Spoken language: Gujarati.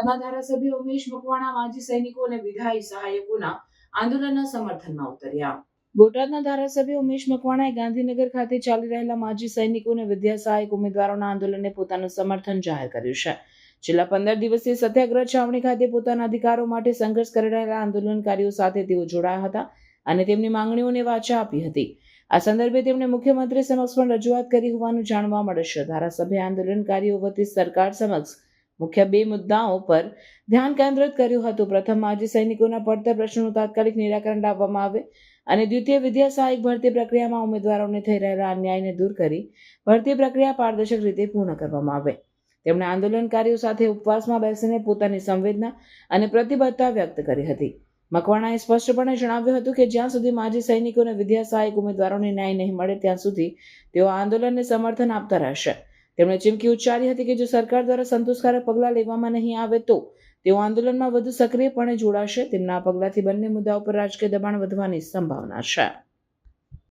બોટાદના ધારાસભ્ય ઉમેશ મકવાણા, માજી સૈનિકો અને વિધાયી સહાયકોના આંદોલનના સમર્થનમાં ઉતર્યા. બોટાદના ધારાસભ્ય ઉમેશ મકવાણાએ ગાંધીનગર ખાતે ચાલી રહેલા માજી સૈનિકો અને વિદ્યા સહાયક ઉમેદવારોના આંદોલનને પોતાનું સમર્થન જાહેર કર્યું છે. છેલ્લા પંદર દિવસથી સત્યાગ્રહ છાવણી ખાતે પોતાના અધિકારો માટે સંઘર્ષ કરી રહેલા આંદોલનકારીઓ સાથે તેઓ જોડાયા હતા અને તેમની માંગણીઓને વાચા આપી હતી. આ સંદર્ભે તેમણે મુખ્યમંત્રી સમક્ષ પણ રજૂઆત કરી હોવાનું જાણવા મળે છે. ધારાસભ્ય આંદોલનકારીઓ વતી સરકાર સમક્ષ મુખ્ય બે મુદ્દાઓ પર ધ્યાન કેન્દ્રિત કર્યું હતું. પ્રથમ, આજે સૈનિકોના પડતર પ્રશ્નોનું તાત્કાલિક નિરાકરણ લાવવામાં આવે અને દ્વિતીય વિદ્યા સહાયક ભરતી પ્રક્રિયામાં ઉમેદવારોને થઈ રહેલા અન્યાયને દૂર કરી ભરતી પ્રક્રિયા પારદર્શક રીતે પૂર્ણ કરવામાં આવે. તેમણે આંદોલનકારીઓ સાથે ઉપવાસમાં બેસીને પોતાની સંવેદના અને પ્રતિબદ્ધતા વ્યક્ત કરી હતી. મકવાણાએ સ્પષ્ટપણે જણાવ્યું હતું કે જ્યાં સુધી માજી સૈનિકો અને વિદ્યા સહાયક ઉમેદવારોને ન્યાય નહીં મળે, ત્યાં સુધી તેઓ આંદોલનને સમર્થન આપતા રહેશે. તેમણે ચીમકી ઉચ્ચારી હતી કે જો સરકાર દ્વારા સંતોષકારક પગલાં લેવામાં નહીં આવે તો તેઓ આંદોલનમાં વધુ સક્રિયપણે જોડાશે. તેમના આ પગલાંથી બંને મુદ્દાઓ પર રાજકીય દબાણ વધવાની સંભાવના છે.